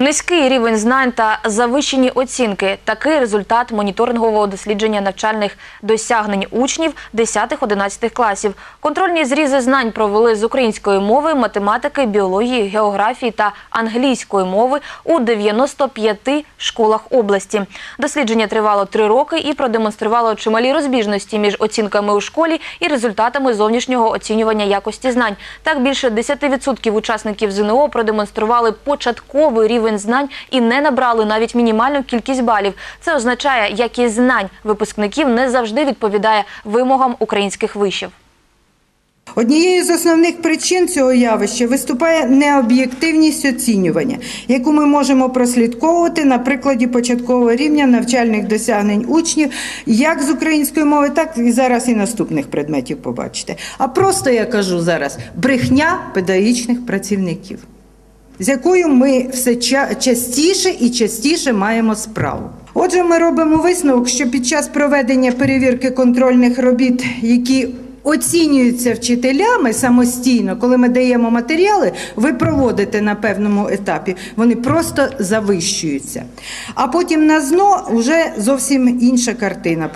Низький рівень знань та завищені оцінки такий результат моніторингового дослідження навчальних досягнень учнів 10-11 класів. Контрольні зрізи знань провели з української мови, математики, біології, географії та англійської мови у 95 школах області. Дослідження тривало три роки і продемонструвало чималі розбіжності між оцінками у школі і результатами зовнішнього оцінювання якості знань. Так більше 10% учасників ЗНО продемонстрували початковий рівень знань і не набрали навіть мінімальну кількість балів. Це означає, якість знань випускників не завжди відповідає вимогам українських вишів. Однією з основних причин цього явища виступає необ'єктивність оцінювання, яку ми можемо прослідковувати на прикладі початкового рівня навчальних досягнень учнів, як з української мови, так і зараз і наступних предметів побачите. А просто я кажу зараз брехня педагогічних працівників, з якою ми все частіше і частіше маємо справу. Отже, ми робимо висновок, що під час проведення перевірки контрольних робіт, які оцінюються вчителями самостійно, коли ми даємо матеріали, ви проводите на певному етапі, вони просто завищуються. А потім на ЗНО вже зовсім інша картина.